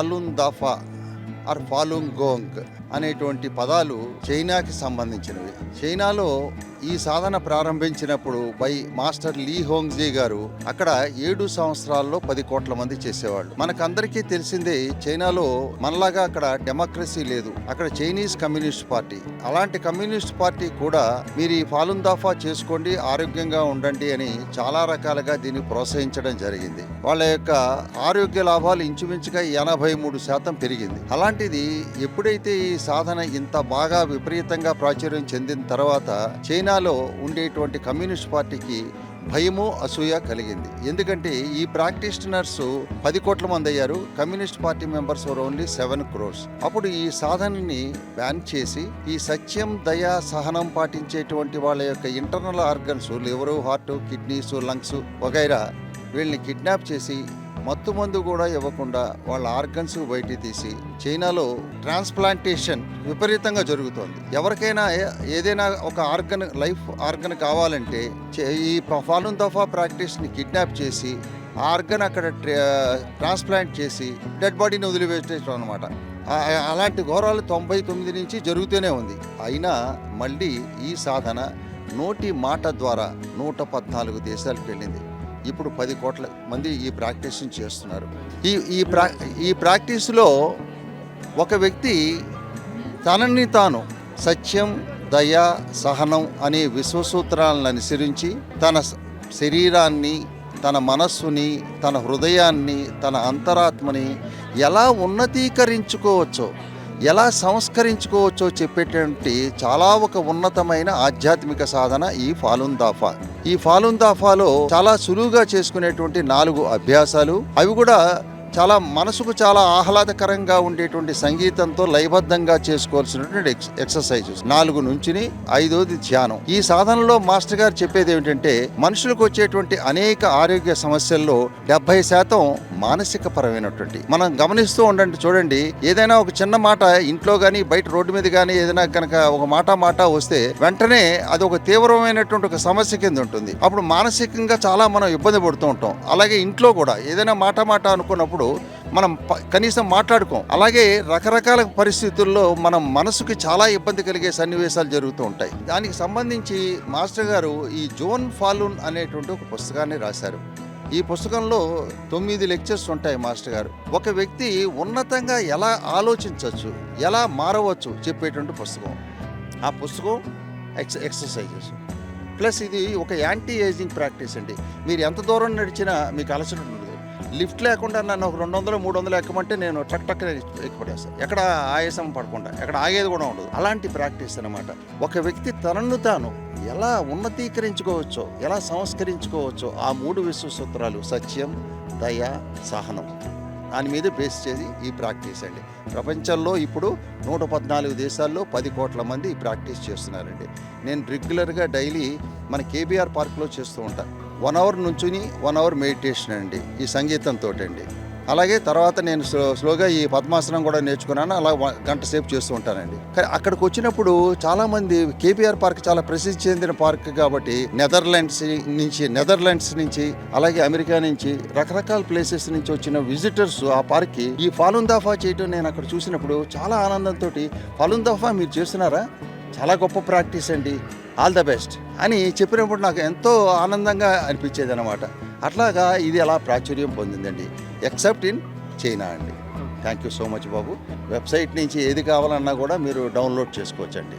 Falun దాఫా are ఫాలుంగ్ Gong అనేటువంటి పదాలు చైనాకి సంబంధించినవి. చైనాలో ఈ సాధన ప్రారంభించినప్పుడు బై మాస్టర్ లీ హోంగ్జీ గారు అక్కడ ఏడు సంవత్సరాల్లో పది కోట్ల మంది చేసేవాళ్ళు. మనకందరికీ తెలిసిందే చైనాలో మనలాగా అక్కడ డెమోక్రసీ లేదు. అక్కడ చైనీస్ కమ్యూనిస్ట్ పార్టీ. అలాంటి కమ్యూనిస్ట్ పార్టీ కూడా మీరు ఈ ఫాలుందాఫా చేసుకోండి ఆరోగ్యంగా ఉండండి అని చాలా రకాలుగా దీన్ని ప్రోత్సహించడం జరిగింది. వాళ్ళ యొక్క ఆరోగ్య లాభాలు ఇంచుమించుగా ఎనభై మూడు శాతం పెరిగింది. అలా అలాంటిది ఎప్పుడైతే ఈ సాధన ఇంత బాగా విపరీతంగా ప్రాచుర్యం చెందిన తర్వాత చైనాలో ఉండేటువంటి కమ్యూనిస్ట్ పార్టీకి భయము అసూయ కలిగింది. ఎందుకంటే ఈ ప్రాక్టీషనర్స్ పది కోట్ల మంది అయ్యారు. Communist party members only seven crores. అప్పుడు ఈ సాధనని బ్యాన్ చేసి ఈ సత్యం దయ సహనం పాటించేటువంటి వాళ్ళ యొక్క internal organs liver heart kidneys lungs వగైరా వీళ్ళని కిడ్నాప్ చేసి మత్తు మందు కూడా ఇవ్వకుండా వాళ్ళ ఆర్గన్స్ బయటికి తీసి చైనాలో ట్రాన్స్ప్లాంటేషన్ విపరీతంగా జరుగుతోంది. ఎవరికైనా ఏదైనా ఒక ఆర్గన్ లైఫ్ ఆర్గన్ కావాలంటే ఈ ఫాలున్ దఫా ప్రాక్టీస్ని కిడ్నాప్ చేసి ఆర్గన్ అక్కడ ట్రాన్స్ప్లాంట్ చేసి డెడ్ బాడీని వదిలివేసేయడం అనమాట అలాంటి ఘోరాలు తొంభై తొమ్మిది నుంచి జరుగుతూనే ఉంది. అయినా మళ్ళీ ఈ సాధన నోటి మాట ద్వారా నూట పద్నాలుగు దేశాలకు వెళ్ళింది. ఇప్పుడు పది కోట్ల మంది ఈ ప్రాక్టీస్ని చేస్తున్నారు. ఈ ఈ ప్రా ఈ ప్రాక్టీస్లో ఒక వ్యక్తి తనని తాను సత్యం దయ సహనం అనే విశ్వసూత్రాలను అనుసరించి తన శరీరాన్ని తన మనస్సుని తన హృదయాన్ని తన అంతరాత్మని ఎలా ఉన్నతీకరించుకోవచ్చో ఎలా సంస్కరించుకోవచ్చో చెప్పేటువంటి చాలా ఒక ఉన్నతమైన ఆధ్యాత్మిక సాధన ఈ ఫాలున్ దాఫా. ఈ ఫాలున్ దాఫాలో చాలా సులువుగా చేసుకునేటువంటి నాలుగు అభ్యాసాలు. అవి కూడా చాలా మనసుకు చాలా ఆహ్లాదకరంగా ఉండేటువంటి సంగీతంతో లయబద్ధంగా చేసుకోవాల్సినటువంటి ఎక్సర్సైజెస్. నాలుగు నుంచిని ఐదోది ధ్యానం. ఈ సాధనలో మాస్టర్ గారు చెప్పేది ఏమిటంటే మనుషులకు వచ్చేటువంటి అనేక ఆరోగ్య సమస్యల్లో డెబ్బై శాతం మానసిక పరమైనటువంటి మనం గమనిస్తూ ఉండండి చూడండి ఏదైనా ఒక చిన్న మాట ఇంట్లో కానీ బయట రోడ్డు మీద కానీ ఏదైనా కనుక ఒక మాట మాట వస్తే వెంటనే అది ఒక తీవ్రమైనటువంటి ఒక సమస్య కింద ఉంటుంది. అప్పుడు మానసికంగా చాలా మనం ఇబ్బంది పడుతూ ఉంటాం. అలాగే ఇంట్లో కూడా ఏదైనా మాట మాట అనుకున్నప్పుడు మనం కనీసం మాట్లాడుకోం. అలాగే రకరకాల పరిస్థితుల్లో మనం మనసుకి చాలా ఇబ్బంది కలిగే సన్నివేశాలు జరుగుతూ ఉంటాయి. దానికి సంబంధించి మాస్టర్ గారు ఈ జోన్ ఫాలూన్ అనేటువంటి ఒక పుస్తకాన్ని రాశారు. ఈ పుస్తకంలో తొమ్మిది లెక్చర్స్ ఉంటాయి మాస్టర్ గారు. ఒక వ్యక్తి ఉన్నతంగా ఎలా ఆలోచించవచ్చు ఎలా మారవచ్చు చెప్పేటువంటి పుస్తకం. ఆ పుస్తకం ఎక్స్ ఎక్సర్సైజెస్. ప్లస్ ఇది ఒక యాంటీ ఏజింగ్ ప్రాక్టీస్ అండి. మీరు ఎంత దూరం నడిచినా మీకు అలసట లిఫ్ట్ లేకుండా నన్ను ఒక రెండు వందలు మూడు వందలు ఎక్కమంటే నేను టక్ టక్ ఎక్కిపడేస్తాను ఎక్కడ ఆయాసం పడకుండా ఎక్కడ ఆగేది కూడా ఉండదు. అలాంటి ప్రాక్టీస్ అనమాట ఒక వ్యక్తి తనను తాను ఎలా ఉన్నతీకరించుకోవచ్చో ఎలా సంస్కరించుకోవచ్చో ఆ మూడు విశ్వ సూత్రాలు సత్యం దయ సహనం. దాని మీద బేస్ చేసి ఈ ప్రాక్టీస్ అండి. ప్రపంచంలో ఇప్పుడు నూట పద్నాలుగు దేశాల్లో పది కోట్ల మంది ఈ ప్రాక్టీస్ చేస్తున్నారండి. నేను రెగ్యులర్గా డైలీ మన కేబీఆర్ పార్క్లో చేస్తూ ఉంటాను వన్ అవర్ నుంచుని వన్ అవర్ మెడిటేషన్ అండి ఈ సంగీతంతో అండి అలాగే తర్వాత నేను స్లో స్లోగా ఈ పద్మాసనం కూడా నేర్చుకున్నాను అలా గంట సేపు చేస్తూ ఉంటానండి. కానీ అక్కడికి వచ్చినప్పుడు చాలామంది కేబీఆర్ పార్క్ చాలా ప్రసిద్ధి చెందిన పార్క్ కాబట్టి నెదర్లాండ్స్ నుంచి నెదర్లాండ్స్ నుంచి అలాగే అమెరికా నుంచి రకరకాల ప్లేసెస్ నుంచి వచ్చిన విజిటర్స్ ఆ పార్క్కి ఈ ఫాలున్ దఫా చేయటం నేను అక్కడ చూసినప్పుడు చాలా ఆనందంతో ఫాలున్ మీరు చేస్తున్నారా? చాలా గొప్ప ప్రాక్టీస్ అండి ఆల్ ద బెస్ట్ అని చెప్పినప్పుడు నాకు ఎంతో ఆనందంగా అనిపించేది అనమాట అట్లాగా ఇది అలా ప్రాచుర్యం పొందిందండి. ఎక్సెప్ట్ ఇన్ చైనా అండి. థ్యాంక్ యూ సో మచ్ బాబు. వెబ్సైట్ నుంచి ఏది కావాలన్నా కూడా మీరు డౌన్లోడ్ చేసుకోవచ్చండి.